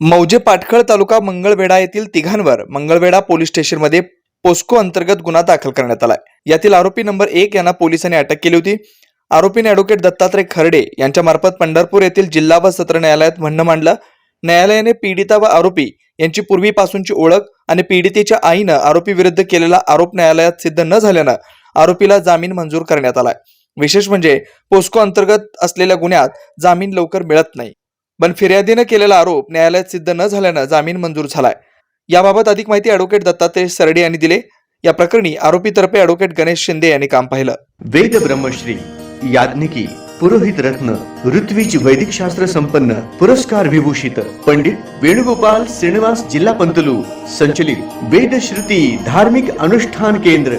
मौजे पाटखळ तालुका मंगळवेढा येथील तिघांवर मंगळवेढा पोलीस स्टेशनमध्ये पोस्को अंतर्गत गुन्हा दाखल करण्यात आलाय. यातील आरोपी नंबर एक यांना पोलिसांनी अटक केली होती. आरोपीने अॅडव्होकेट दत्तात्रय खर्डे यांच्या मार्फत पंढरपूर येथील जिल्हा व सत्र न्यायालयात म्हणणं मांडलं. न्यायालयाने पीडिता व आरोपी यांची पूर्वीपासूनची ओळख आणि पीडितेच्या आईनं आरोपी विरुद्ध केलेला आरोप न्यायालयात सिद्ध न झाल्यानं आरोपीला जामीन मंजूर करण्यात आलाय. विशेष म्हणजे पोस्को अंतर्गत असलेल्या गुन्ह्यात जामीन लवकर मिळत नाही. पण फिर्यादीनं केलेला आरोप न्यायालयात सिद्ध न झाल्यानं जामीन मंजूर झालाय. याबाबत अधिक माहिती अॅडव्होकेट दत्तात्रय सरडे यांनी दिले. या प्रकरणी आरोपीतर्फे अॅडव्होकेट गणेश शिंदे यांनी काम पाहिलं. वेद ब्रह्मश्री याज्ञिकी पुरोहित रत्न ऋत्विज वैदिक शास्त्र संपन्न पुरस्कार विभूषित पंडित वेणुगोपाल श्रीनिवास जिल्हा पंतलू संचलित वेद श्रुती धार्मिक अनुष्ठान केंद्र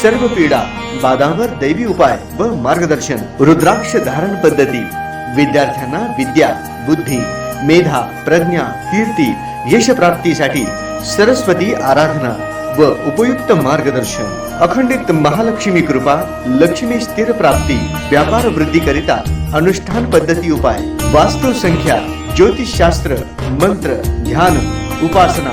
सर्व पीडा बाधावर दैवी उपाय व मार्गदर्शन रुद्राक्ष धारण पद्धती. विद्यार्थ्यांना विद्या बुद्धी मेधा प्रज्ञा कीर्ती यश प्राप्तीसाठी सरस्वती आराधना व उपयुक्त मार्गदर्शन. अखंडित महालक्ष्मी कृपा लक्ष्मी स्थिर प्राप्ती व्यापार वृद्धी करिता अनुष्ठान पद्धती उपाय वास्तुसंख्या ज्योतिषशास्त्र मंत्र ध्यान उपासना